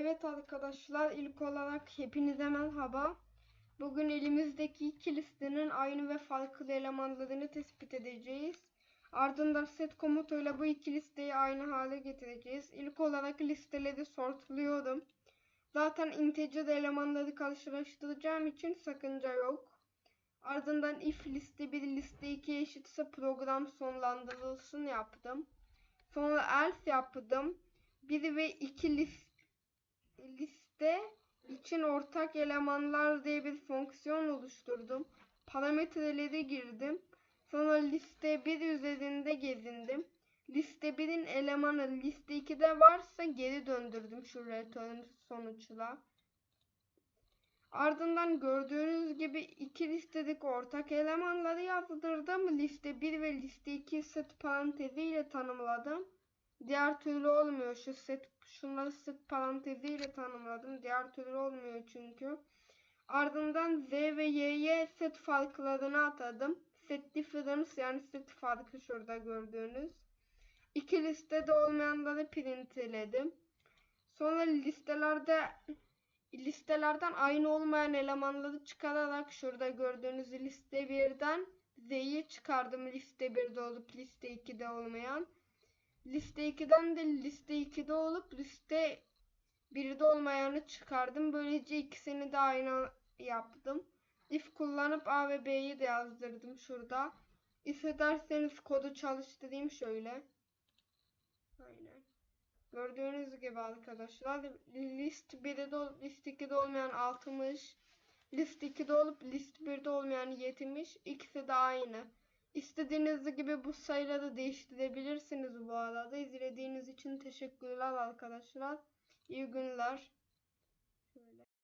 Evet arkadaşlar ilk olarak hepinize merhaba. Bugün elimizdeki iki listenin aynı ve farklı elemanlarını tespit edeceğiz. Ardından set komutuyla bu iki listeyi aynı hale getireceğiz. İlk olarak listeleri sortluyorum. Zaten integer elemanları karşılaştıracağım için sakınca yok. Ardından if liste 1 liste 2 eşitse program sonlandırılsın yaptım. Sonra else yaptım. 1 ve 2 liste liste için ortak elemanlar diye bir fonksiyon oluşturdum. Parametreleri girdim. Sonra liste 1 üzerinde gezindim. Liste 1'in elemanı liste 2'de varsa geri döndürdüm şu return sonuçla. Ardından gördüğünüz gibi iki listedeki ortak elemanları yazdırdım. Liste 1 ve liste 2 set paranteziyle tanımladım. Diğer türlü olmuyor. Şu set şunları set paranteziyle tanımladım. Diğer türlü olmuyor çünkü. Ardından Z ve Y'ye set farklarını atadım. Set difference yani set farkı şurada gördüğünüz. İki listede olmayanları printledim. Sonra listelerde listelerden aynı olmayan elemanları çıkararak şurada gördüğünüz liste 1'den Z'yi çıkardım. Liste 1'de olup liste 2'de olmayan. Liste 2'den de liste 2'de olup liste 1'de olmayanı çıkardım. Böylece ikisini de aynı yaptım. If kullanıp A ve B'yi de yazdırdım şurada. If ederseniz kodu çalıştırayım şöyle. Aynen. Gördüğünüz gibi arkadaşlar list 1'de olup list 2'de olmayan 60, list 2'de olup list 1'de olmayan 70 ikisi de aynı. İstediğiniz gibi bu sayıları da değiştirebilirsiniz bu arada. İzlediğiniz için teşekkürler arkadaşlar. İyi günler. Şöyle.